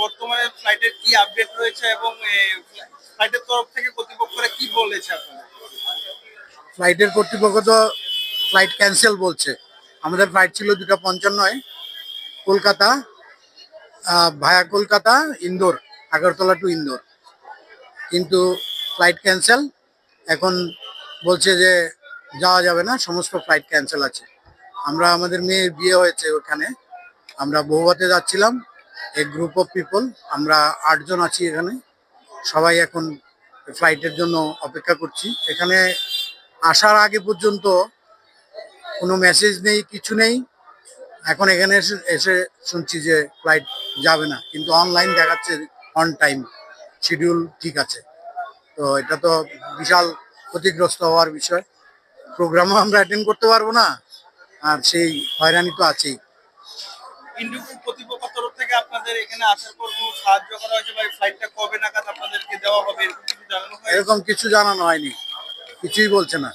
বর্তমানে ফ্লাইটের কি আপডেট রয়েছে এবং ফ্লাইটের তরফ থেকে কর্তৃপক্ষরা কি বলেছে আপনাদের? ফ্লাইটের কর্তৃপক্ষ তো ফ্লাইট ক্যান্সেল বলছে। আমাদের ফ্লাইট ছিল দুটা পঞ্চান্নয়, কলকাতা ভায়া কলকাতা, ইন্দোর, আগরতলা টু ইন্দোর। কিন্তু ফ্লাইট ক্যান্সেল এখন বলছে যে যাওয়া যাবে না, সমস্ত ফ্লাইট ক্যান্সেল আছে। আমরা, আমাদের মেয়ের বিয়ে হয়েছে ওখানে, আমরা বহুবাতে যাচ্ছিলাম এ গ্রুপ অফ পিপল আমরা আটজন আছি এখানে, সবাই এখন ফ্লাইটের জন্য অপেক্ষা করছি। এখানে আসার আগে পর্যন্ত কোনো মেসেজ নেই কিছু নেই। এখন এখানে এসে এসে শুনছি যে ফ্লাইট যাবে না কিন্তু অনলাইন দেখাচ্ছে অন টাইম শিডিউল ঠিক আছে। তো এটা তো বিশাল ক্ষতিগ্রস্ত হওয়ার বিষয়। প্রোগ্রামও আমরা অ্যাটেন্ড করতে পারব না আর সেই হয়রানি তো আছেই। ইন্ডিগো কর্তৃপক্ষ তরফ থেকে আপনাদের এখানে আসার পর কোনো সাহায্য করা হয়েছে বা ফ্লাইটটা কবে নাগাদ আপনাদেরকে দেওয়া হবে এরকম কিছু জানানো হয়নি কিছুই বলছে না।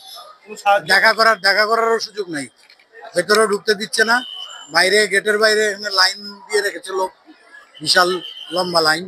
দেখা করার দেখা করারও সুযোগ নাই। ভেতরে ঢুকতে দিচ্ছে না। বাইরে গেটের বাইরে লাইন দিয়ে রেখেছে লোক। বিশাল লম্বা লাইন